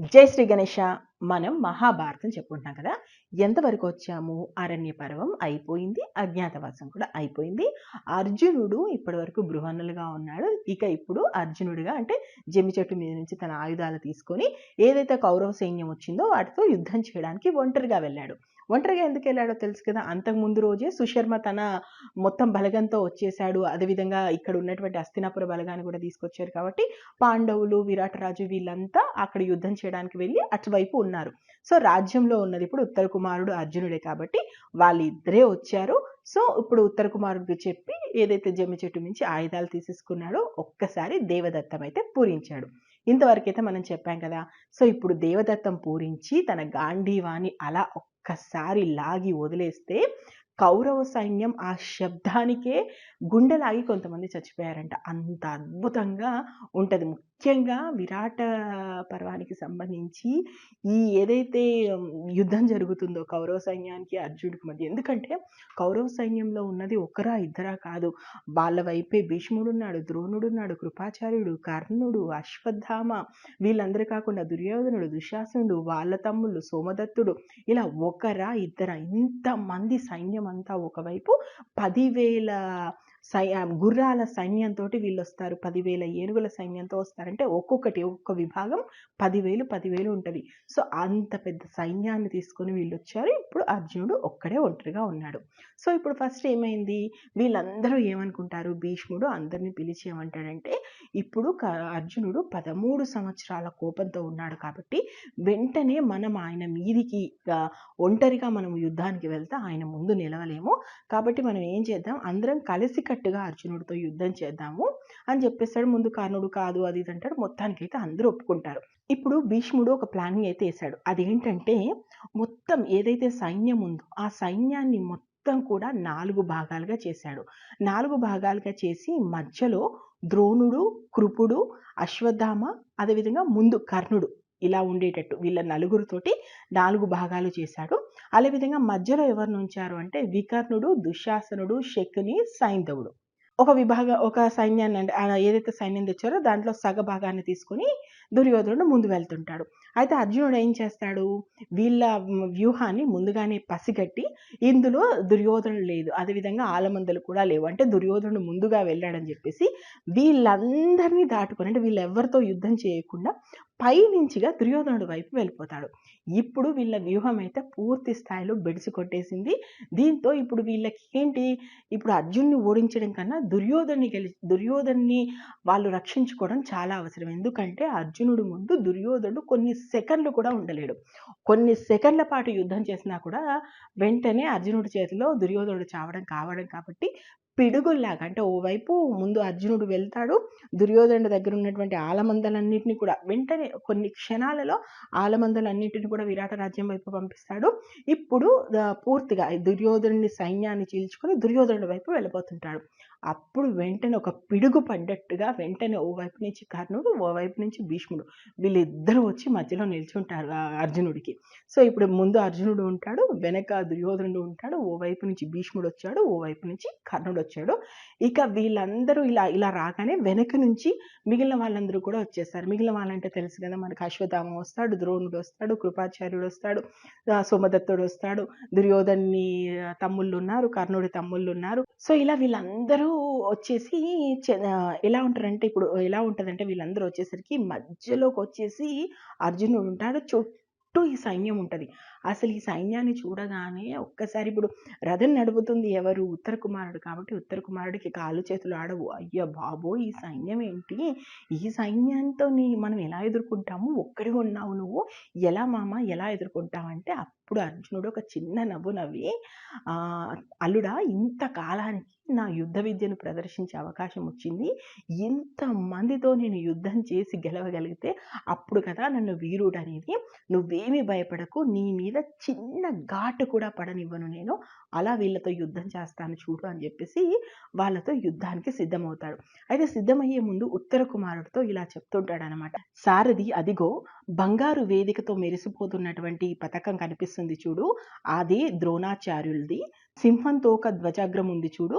జై శ్రీ గణేష మనం మహాభారతం చెప్పుకుంటున్నాం కదా. ఎంతవరకు వచ్చాము? అరణ్య పర్వం అయిపోయింది. అజ్ఞాతవాసం కూడా అయిపోయింది. అర్జునుడు ఇప్పటి వరకు బృహన్నులుగా ఉన్నాడు. ఇక ఇప్పుడు అర్జునుడిగా అంటే జమ్మి చెట్టు మీద నుంచి తన ఆయుధాలు తీసుకొని ఏదైతే కౌరవ సైన్యం వచ్చిందో వాటితో యుద్ధం చేయడానికి ఒంటరిగా వెళ్ళాడు. ఒంటరిగా ఎందుకు వెళ్ళాడో తెలుసు కదా. అంతకు ముందు రోజే సుశర్మ తన మొత్తం బలగంతో వచ్చేసాడు అదేవిధంగా ఇక్కడ ఉన్నటువంటి అస్తినాపుర బలగాన్ని కూడా తీసుకొచ్చారు కాబట్టి పాండవులు విరాటరాజు వీళ్ళంతా అక్కడ యుద్ధం చేయడానికి వెళ్ళి అటువైపు ఉన్నారు. సో రాజ్యంలో ఉన్నది ఇప్పుడు ఉత్తర కుమారుడు అర్జునుడే కాబట్టి వాళ్ళిద్దరే వచ్చారు. సో ఇప్పుడు ఉత్తర కుమారుడికి చెప్పి ఏదైతే జమ్మి చెట్టు నుంచి ఆయుధాలు తీసేసుకున్నాడో ఒక్కసారి దేవదత్తం అయితే పూరించాడు. ఇంతవరకైతే మనం చెప్పాం కదా. సో ఇప్పుడు దేవదత్తం పూరించి తన గాంధీవాణి అలా ఒక్కసారి లాగి వదిలేస్తే కౌరవ సైన్యం ఆ శబ్దానికే గుండెలాగి కొంతమంది చచ్చిపోయారంట. అంత అద్భుతంగా ఉంటుంది. ముఖ్యంగా విరాట పర్వానికి సంబంధించి ఈ ఏదైతే యుద్ధం జరుగుతుందో కౌరవ సైన్యానికి అర్జునుడికి మధ్య. ఎందుకంటే కౌరవ సైన్యంలో ఉన్నది ఒకరా ఇద్దరా కాదు. వాళ్ళ వైపే భీష్ముడున్నాడు ద్రోణుడున్నాడు ద్రోణుడు ఉన్నాడు కృపాచార్యుడు కర్ణుడు అశ్వత్థామ. వీళ్ళందరూ కాకుండా దుర్యోధనుడు దుశ్శాసనుడు వాళ్ళ తమ్ముళ్ళు సోమదత్తుడు. ఇలా ఒకరా ఇద్దరా ఇంతమంది సైన్యం అంతా ఒకవైపు పదివేల సై గుర్రాల సైన్యంతో వీళ్ళు వస్తారు పదివేల ఏనుగుల సైన్యంతో వస్తారంటే ఒక్కొక్కటి ఒక్కొక్క విభాగం పదివేలు పదివేలు ఉంటుంది. సో అంత పెద్ద సైన్యాన్ని తీసుకొని వీళ్ళు వచ్చారు ఇప్పుడు అర్జునుడు ఒక్కడే ఒంటరిగా ఉన్నాడు. సో ఇప్పుడు ఫస్ట్ ఏమైంది? వీళ్ళందరూ ఏమనుకుంటారు? భీష్ముడు అందరినీ పిలిచి ఏమంటాడంటే ఇప్పుడు అర్జునుడు పదమూడు సంవత్సరాల కోపంతో ఉన్నాడు కాబట్టి వెంటనే మనం ఆయన మీదికి ఒంటరిగా మనం యుద్ధానికి వెళ్తే ఆయన ముందు నిలవలేము. కాబట్టి మనం ఏం చేద్దాం? అందరం కలిసి కట్టుగా అర్జునుడితో యుద్ధం చేద్దాము అని చెప్పేస్తాడు. ముందు కర్ణుడు కాదు అది ఇది అంటాడు. మొత్తానికి అయితే అందరూ ఒప్పుకుంటారు. ఇప్పుడు భీష్ముడు ఒక ప్లానింగ్ అయితే వేశాడు. అదేంటంటే మొత్తం ఏదైతే సైన్యం ఉందో ఆ సైన్యాన్ని మొత్తం కూడా నాలుగు భాగాలుగా చేశాడు. నాలుగు భాగాలుగా చేసి మధ్యలో ద్రోణుడు కృపుడు అశ్వత్థామ అదేవిధంగా ముందు కర్ణుడు ఇలా ఉండేటట్టు వీళ్ళ నలుగురితోటి నాలుగు భాగాలు చేశాడు. అదేవిధంగా మధ్యలో ఎవరిని ఉంచారు అంటే వికర్ణుడు దుశ్శాసనుడు శకుని సైంధవుడు. ఒక విభాగ ఒక సైన్యాన్ని అంటే ఏదైతే సైన్యం తెచ్చారో దాంట్లో సగ భాగాన్ని తీసుకొని దుర్యోధనుడు ముందు వెళ్తుంటాడు. అయితే అర్జునుడు ఏం చేస్తాడు? వీళ్ళ వ్యూహాన్ని ముందుగానే పసిగట్టి ఇందులో దుర్యోధనుడు లేదు. అదేవిధంగా ఆలమందలు కూడా లేవు. అంటే దుర్యోధనుడు ముందుగా వెళ్ళాడని చెప్పేసి వీళ్ళందరినీ దాటుకొని అంటే వీళ్ళెవరితో యుద్ధం చేయకుండా పైనుంచిగా దుర్యోధనుడు వైపు వెళ్ళిపోతాడు. ఇప్పుడు వీళ్ళ వ్యూహం అయితే పూర్తి స్థాయిలో బెడిసి కొట్టేసింది దీంతో ఇప్పుడు వీళ్ళకి ఏంటి? ఇప్పుడు అర్జున్ని ఓడించడం కన్నా దుర్యోధన్ని గెలి దుర్యోధన్ని వాళ్ళు రక్షించుకోవడం చాలా అవసరం. ఎందుకంటే అర్జునుడు ముందు దుర్యోధనుడు కొన్ని సెకండ్లు కూడా ఉండలేడు. కొన్ని సెకండ్ల పాటు యుద్ధం చేసినా కూడా వెంటనే అర్జునుడి చేతిలో దుర్యోధనుడు చావడం కావడం కాబట్టి పిడుగుల్లాగా అంటే ఓవైపు ముందు అర్జునుడు వెళ్తాడు దుర్యోధనుడి దగ్గర ఉన్నటువంటి ఆలమందలన్నింటినీ కూడా వెంటనే కొన్ని క్షణాలలో ఆలమందలన్నింటినీ కూడా విరాట రాజ్యం వైపు పంపిస్తాడు. ఇప్పుడు పూర్తిగా దుర్యోధనుడి సైన్యాన్ని చీల్చుకొని దుర్యోధనుడి వైపు వెళ్ళిపోతుంటాడు అప్పుడు వెంటనే ఒక పిడుగు పడ్డట్టుగా వెంటనే ఓవైపు నుంచి కర్ణుడు ఓవైపు నుంచి భీష్ముడు. వీళ్ళిద్దరూ వచ్చి మధ్యలో నిల్చుంటారు అర్జునుడికి. సో ఇప్పుడు ముందు అర్జునుడు ఉంటాడు వెనక దుర్యోధనుడు ఉంటాడు ఓవైపు నుంచి భీష్ముడు వచ్చాడు ఓవైపు నుంచి కర్ణుడు వచ్చాడు. ఇక వీళ్ళందరూ ఇలా ఇలా రాగానే వెనక నుంచి మిగిలిన వాళ్ళందరూ కూడా వచ్చేస్తారు. మిగిలిన వాళ్ళంటే తెలుసు కదా మనకి అశ్వత్థామ వస్తాడు ద్రోణుడు వస్తాడు కృపాచార్యుడు వస్తాడు సోమదత్తుడు వస్తాడు దుర్యోధన్ని తమ్ముళ్ళు ఉన్నారు కర్ణుడి తమ్ముళ్ళు ఉన్నారు. సో ఇలా వీళ్ళందరూ వచ్చేసి ఎలా ఉంటారంటే ఇప్పుడు ఎలా ఉంటుందంటే వీళ్ళందరూ వచ్చేసరికి మధ్యలోకి వచ్చేసి అర్జునుడు ఉంటాడు. చుట్టూ ఈ సైన్యం ఉంటుంది. అసలు ఈ సైన్యాన్ని చూడగానే ఒక్కసారి ఇప్పుడు రథం నడుపుతుంది ఎవరు? ఉత్తర కుమారుడు కాబట్టి ఉత్తర కుమారుడికి కాళ్ళు చేతులు ఆడవు. అయ్యో బాబో ఈ సైన్యం ఏంటి? ఈ సైన్యంతో మనం ఎలా ఎదుర్కొంటాము? ఒక్కడిగా ఉన్నావు నువ్వు. ఎలా మామ? ఎలా ఎదుర్కొంటావంటే అప్పుడు అర్జునుడు ఒక చిన్న నవ్వు నవ్వి అల్లుడా ఇంత కాలానికి నా యుద్ధ విద్యను ప్రదర్శించే అవకాశం వచ్చింది. ఇంతమందితో నేను యుద్ధం చేసి గెలవగలిగితే అప్పుడు కదా నన్ను వీరుడు అనేది. నువ్వేమీ భయపడకు నీ మీద చిన్న ఘాటు కూడా పడనివ్వను నేను. అలా వీళ్ళతో యుద్ధం చేస్తాను చూడు అని చెప్పేసి వాళ్ళతో యుద్ధానికి సిద్ధమవుతాడు. అయితే సిద్ధమయ్యే ముందు ఉత్తర కుమారుడితో ఇలా చెప్తుంటాడు అనమాట సారథి అదిగో బంగారు వేదికతో మెరిసిపోతున్నటువంటి పథకం కనిపిస్తుంది చూడు. అది ద్రోణాచార్యులది. సింహం తోక ధ్వజాగ్రం ఉంది చూడు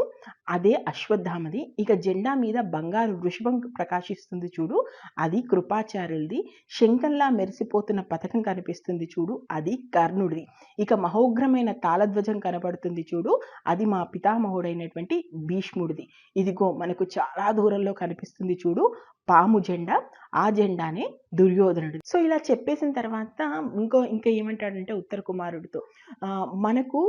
అదే అశ్వత్థామది. ఇక జెండా మీద బంగారు వృషభం ప్రకాశిస్తుంది చూడు అది కృపాచార్యులది. శంఖంలా మెరిసిపోతున్న పథకం కనిపిస్తుంది చూడు అది కర్ణుడిది. ఇక మహోగ్రమైన తాళధ్వజం కనబడుతుంది చూడు అది మా పితామహుడైనటువంటి భీష్ముడిది. ఇదిగో మనకు చాలా దూరంలో కనిపిస్తుంది చూడు పాము జెండా ఆ జెండానే దుర్యోధనుడు. సో ఇలా చెప్పేసిన తర్వాత ఇంకో ఇంకా ఏమంటాడంటే ఉత్తర కుమారుడితో మనకు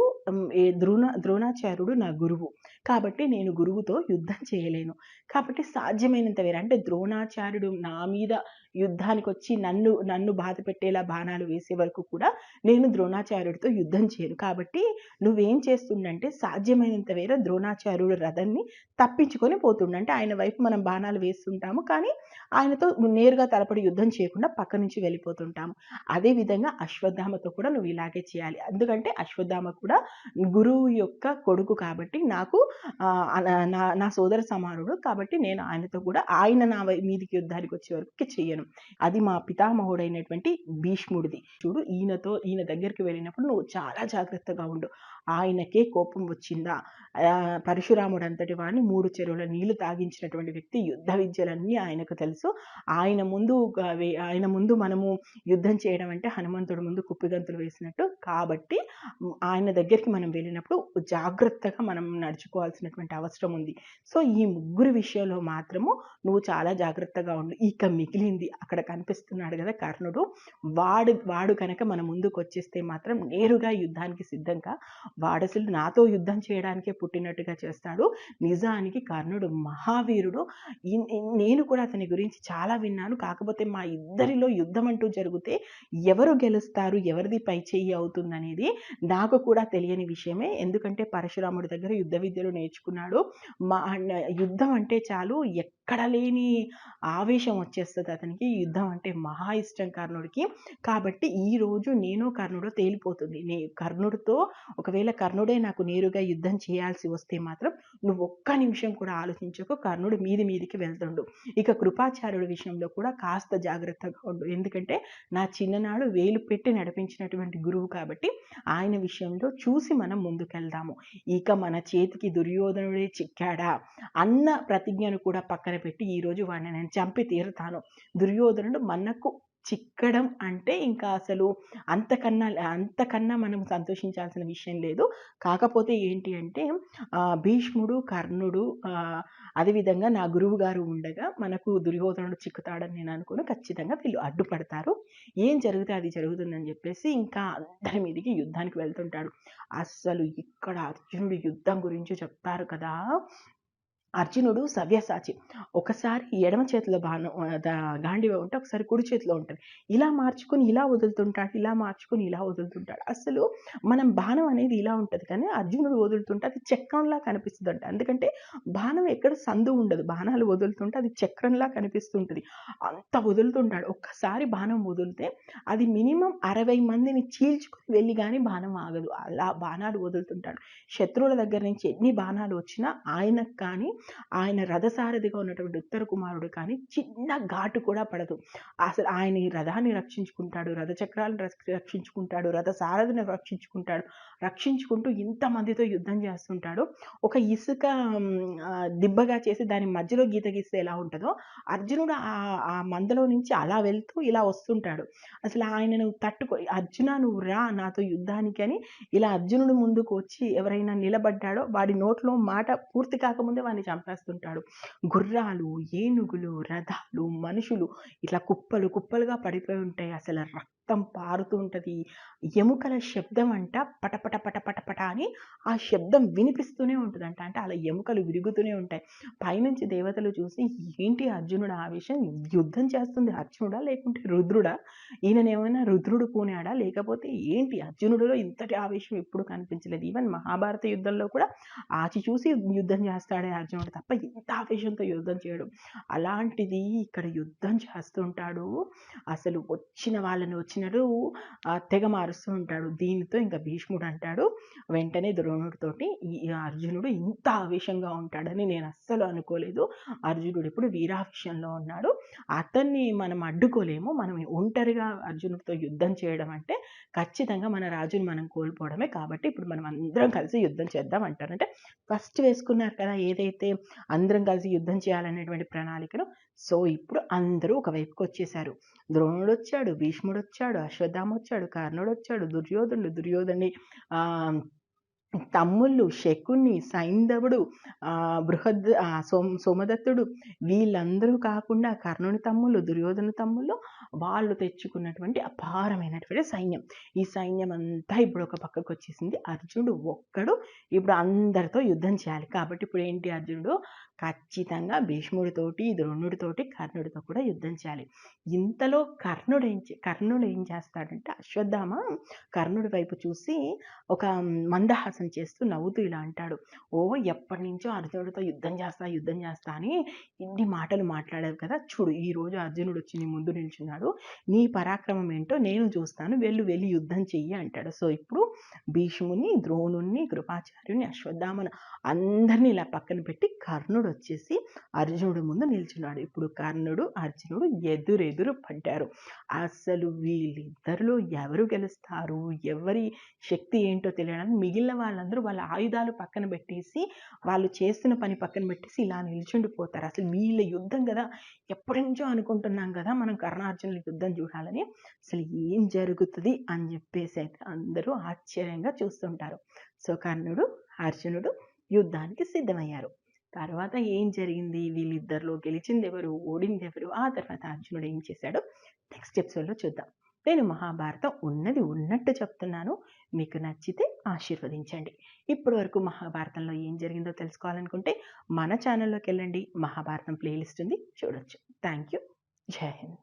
ద్రోణ ద్రోణాచార్యుడు నా గురువు. కాబట్టి నేను గురువుతో యుద్ధం చేయలేను. కాబట్టి సాధ్యమైనంత వేరే అంటే ద్రోణాచార్యుడు నా మీద యుద్ధానికి వచ్చి నన్ను నన్ను బాధ పెట్టేలా బాణాలు వేసే వరకు కూడా నేను ద్రోణాచార్యుడితో యుద్ధం చేయను. కాబట్టి నువ్వేం చేస్తుండంటే సాధ్యమైనంత వేరే ద్రోణాచార్యుడు రథాన్ని తప్పించుకొని పోతుండ. అంటే ఆయన వైపు మనం బాణాలు వేస్తుంటాము కానీ ఆయనతో నేరుగా తలపడి యుద్ధం చేయకుండా పక్క నుంచి వెళ్ళిపోతుంటాము. అదే విధంగా అశ్వత్థామతో కూడా నువ్వు ఇలాగే చేయాలి. ఎందుకంటే అశ్వత్థామ కూడా గురువు యొక్క కొడుకు కాబట్టి నాకు నా- నా సోదర సమానుడు కాబట్టి నేను ఆయనతో కూడా ఆయన నా వై- మీదికి యుద్ధానికి వచ్చే వరకు చెయ్యను అది మా పితామహుడైనటువంటి భీష్ముడిది. చూడు ఈయనతో ఈయన దగ్గరికి వెళ్ళినప్పుడు నువ్వు చాలా జాగ్రత్తగా ఉండు. ఆయనకే కోపం వచ్చిందా? పరశురాముడు అంతటి వాడిని మూడు చెరువుల నీళ్ళు తాగించినటువంటి వ్యక్తి యుద్ధ విద్యలన్నీ ఆయనకు తెలుసు. ఆయన ముందు ఆయన ముందు మనము యుద్ధం చేయడం అంటే హనుమంతుడు ముందు కుప్పిగంతులు వేసినట్టు. కాబట్టి ఆయన దగ్గరికి మనం వెళ్ళినప్పుడు జాగ్రత్తగా మనం నడుచుకోవాల్సినటువంటి అవసరం ఉంది. సో ఈ ముగ్గురు విషయంలో మాత్రము నువ్వు చాలా జాగ్రత్తగా ఉండు. ఇక మిగిలింది అక్కడ కనిపిస్తున్నాడు కదా కర్ణుడు. వాడు వాడు కనుక మన ముందుకు వచ్చేస్తే మాత్రం నేరుగా యుద్ధానికి సిద్ధంగా వాడసులు నాతో యుద్ధం చేయడానికే పుట్టినట్టుగా చేస్తాడు. నిజానికి కర్ణుడు మహావీరుడు. నేను కూడా అతని గురించి చాలా విన్నాను. కాకపోతే మా ఇద్దరిలో యుద్ధం అంటూ జరిగితే ఎవరు గెలుస్తారు ఎవరిది పై చెయ్యి అవుతుందనేది నాకు కూడా తెలియని విషయమే. ఎందుకంటే పరశురాముడి దగ్గర యుద్ధ విద్యలు నేర్చుకున్నాడు. మా యుద్ధం అంటే చాలు ఎక్కడ లేని ఆవేశం వచ్చేస్తుంది అతనికి. యుద్ధం అంటే మహా ఇష్టం కర్ణుడికి. కాబట్టి ఈ రోజు నేను కర్ణుడు తేలిపోతుంది. నే కర్ణుడితో ఒకవేళ కర్ణుడే నాకు నేరుగా యుద్ధం చేయాల్సి వస్తే మాత్రం నువ్వు ఒక్క నిమిషం కూడా ఆలోచించకు. కర్ణుడు మీది మీదికి వెళ్తుండు. ఇక కృపాచార్యుడి విషయంలో కూడా కాస్త జాగ్రత్తగా ఉండు. ఎందుకంటే నా చిన్ననాడు వేలు పెట్టి నడిపించినటువంటి గురువు కాబట్టి ఆయన విషయంలో చూసి మనం ముందుకెళ్దాము. ఇక మన చేతికి దుర్యోధనుడే చిక్కాడా? అన్న ప్రతిజ్ఞను కూడా పక్కన పెట్టి ఈరోజు వాడిని నేను చంపి తీరుతాను. దుర్యోధనుడు మనకు చిక్కడం అంటే ఇంకా అసలు అంతకన్నా అంతకన్నా మనం సంతోషించాల్సిన విషయం లేదు. కాకపోతే ఏంటి అంటే భీష్ముడు కర్ణుడు అదేవిధంగా నా గురువు గారు ఉండగా మనకు దుర్యోధనుడు చిక్కుతాడని నేను అనుకుని. ఖచ్చితంగా వీళ్ళు అడ్డుపడతారు. ఏం జరిగితే అది జరుగుతుందని చెప్పేసి ఇంకా అందరి మీదకి యుద్ధానికి వెళ్తుంటాడు. అస్సలు ఇక్కడ అర్జునుడు యుద్ధం గురించి చెప్తారు కదా. అర్జునుడు సవ్యసాచి. ఒకసారి ఎడమ చేతిలో బాణం గాండివ ఉంటే ఒకసారి కుడి చేతిలో ఉంటుంది ఇలా మార్చుకొని ఇలా వదులుతుంటాడు ఇలా మార్చుకొని ఇలా వదులుతుంటాడు. అసలు మనం బాణం అనేది ఇలా ఉంటుంది కానీ అర్జునుడు వదులుతుంటే అది చక్రంలా కనిపిస్తుంది అంట ఎందుకంటే బాణం ఎక్కడ సందు ఉండదు. బాణాలు వదులుతుంటే అది చక్రంలా కనిపిస్తుంటుంది. అంత వదులుతుంటాడు. ఒక్కసారి బాణం వదిలితే అది మినిమం అరవై మందిని చీల్చుకుని వెళ్ళి కానీ బాణం ఆగదు. అలా బాణాలు వదులుతుంటాడు. శత్రువుల దగ్గర నుంచి ఎన్ని బాణాలు వచ్చినా ఆయనకు కానీ ఆయన రథసారథిగా ఉన్నటువంటి ఉత్తర కుమారుడు కానీ చిన్న ఘాటు కూడా పడదు. అసలు ఆయన ఈ రథాన్ని రక్షించుకుంటాడు రథచక్రాలను రక్షించుకుంటాడు రథ సారథిని రక్షించుకుంటాడు రక్షించుకుంటూ ఇంతమందితో యుద్ధం చేస్తుంటాడు. ఒక ఇసుక దిబ్బగా చేసి దాని మధ్యలో గీత గీస్తే ఎలా ఉంటుందో అర్జునుడు ఆ ఆ మందలో నుంచి అలా వెళ్తూ ఇలా వస్తుంటాడు. అసలు ఆయనను తట్టుకో అర్జున నువ్వు రా నాతో యుద్ధానికి అని ఇలా అర్జునుడు ముందుకు వచ్చి ఎవరైనా నిలబడ్డాడో వాడి నోట్లో మాట పూర్తి కాకముందే వాడిని చంపేస్తుంటాడు. గుర్రాలు ఏనుగులు రథాలు మనుషులు ఇట్లా కుప్పలు కుప్పలుగా పడిపోయి ఉంటాయి. అసలు రక్తం పారుతూ ఉంటుంది. ఎముకల శబ్దం అంట పటపట పటపట పట అని ఆ శబ్దం వినిపిస్తూనే ఉంటుందంట. అంటే అలా ఎముకలు విరుగుతూనే ఉంటాయి. పైనుంచి దేవతలు చూసి ఏంటి అర్జునుడు ఆవేశం? యుద్ధం చేస్తుంది. అర్జునుడా లేకుంటే రుద్రుడా? ఈయననేమైనా రుద్రుడు పూనాడా? లేకపోతే ఏంటి అర్జునుడిలో ఇంతటి ఆవేశం ఎప్పుడు కనిపించలేదు? ఈవెన్ మహాభారత యుద్ధంలో కూడా ఆచి చూసి యుద్ధం చేస్తాడే అర్జునుడు. తప్ప ఎంత ఆవేశంతో యుద్ధం చేయడు అలాంటిది ఇక్కడ యుద్ధం చేస్తుంటాడు అసలు వచ్చిన వాళ్ళని వచ్చినడు వచ్చినట్టు తెగ మారుస్తూ ఉంటాడు. దీనితో ఇంకా భీష్ముడు అంటాడు వెంటనే ద్రోణుడితోటి ఈ అర్జునుడు ఇంత ఆవేశంగా ఉంటాడని నేను అస్సలు అనుకోలేదు. అర్జునుడు ఇప్పుడు వీరావేశంలో ఉన్నాడు. అతన్ని మనం అడ్డుకోలేము. మనం ఒంటరిగా అర్జునుడితో యుద్ధం చేయడం అంటే ఖచ్చితంగా మన రాజుని మనం కోల్పోవడమే. కాబట్టి ఇప్పుడు మనం అందరం కలిసి యుద్ధం చేద్దాం అంటారు. అంటే ఫస్ట్ వేసుకున్నారు కదా! ఏదైతే అందరం కలిసి యుద్ధం చేయాలనేటువంటి ప్రణాళికలు. సో, ఇప్పుడు అందరూ ఒక వచ్చాడు అశ్వత్థామ వచ్చాడు కర్ణుడు వచ్చాడు దుర్యోధనుడు, దుర్యోధని తమ్ముళ్ళు శకుని, సైంధవుడు, బృహద్ సోమ సోమదత్తుడు వీళ్ళందరూ కాకుండా కర్ణుని తమ్ముళ్ళు, దుర్యోధన తమ్ముళ్ళు వాళ్ళు తెచ్చుకున్నటువంటి అపారమైనటువంటి సైన్యం. ఈ సైన్యం అంతా ఇప్పుడు ఒక పక్కకు వచ్చేసింది అర్జునుడు ఒక్కడు ఇప్పుడు అందరితో యుద్ధం చేయాలి. కాబట్టి ఇప్పుడు ఏంటి అర్జునుడు ఖచ్చితంగా భీష్ముడితోటి, ద్రోణుడితోటి, కర్ణుడితో కూడా యుద్ధం చేయాలి. ఇంతలో కర్ణుడు ఏం చే కర్ణుడు ఏం చేస్తాడంటే అశ్వత్థామ కర్ణుడి వైపు చూసి ఒక మందహాసం చేస్తూ నవ్వుతూ ఇలా అంటాడు. "ఓహ్! ఎప్పటినుంచో అర్జునుడితో యుద్ధం చేస్తా, యుద్ధం చేస్తా అని ఇన్ని మాటలు మాట్లాడావు కదా! చూడు ఈరోజు అర్జునుడొచ్చి నీ ముందు నిల్చున్నాడు. నీ పరాక్రమం ఏంటో నేను చూస్తాను. వెళ్ళు వెళ్ళి యుద్ధం చెయ్యి" అంటాడు. సో, ఇప్పుడు భీష్ముడిని, ద్రోణుడిని, కృపాచార్యుని అశ్వత్థామను అందరిని ఇలా పక్కన పెట్టి కర్ణుడు వచ్చేసి అర్జునుడు ముందు నిల్చున్నాడు. ఇప్పుడు కర్ణుడు, అర్జునుడు ఎదురెదురు పడ్డారు. అసలు వీళ్ళిద్దరిలో ఎవరు గెలుస్తారు? ఎవరి శక్తి ఏంటో తెలియడానికి మిగిలిన వాళ్ళందరూ వాళ్ళ ఆయుధాలు పక్కన పెట్టేసి, వాళ్ళు చేస్తున్న పని పక్కన పెట్టేసి ఇలా నిల్చుండిపోతారు. అసలు వీళ్ళ యుద్ధం గదా! ఎప్పటినుంచో అనుకుంటున్నాం కదా మనం కర్ణార్జునుల యుద్ధం చూడాలని. అసలు ఏం జరుగుతది అని చెప్పేసి అయితే అందరూ ఆశ్చర్యంగా చూస్తుంటారు. సో, కర్ణుడు, అర్జునుడు యుద్ధానికి సిద్ధమయ్యారు. తర్వాత ఏం జరిగింది? వీళ్ళిద్దరిలో గెలిచింది ఎవరు ఓడింది ఎవరు ఆ తర్వాత అర్జునుడు ఏం చేశాడో నెక్స్ట్ ఎపిసోడ్‌లో చూద్దాం. నేను మహాభారతం ఉన్నది ఉన్నట్టు చెప్తున్నాను. మీకు నచ్చితే ఆశీర్వదించండి. ఇప్పటి వరకు మహాభారతంలో ఏం జరిగిందో తెలుసుకోవాలనుకుంటే మన ఛానల్‌లోకెళ్ళండి. మహాభారతం ప్లేలిస్ట్ ఉంది చూడొచ్చు. Thank you. జై హింద్.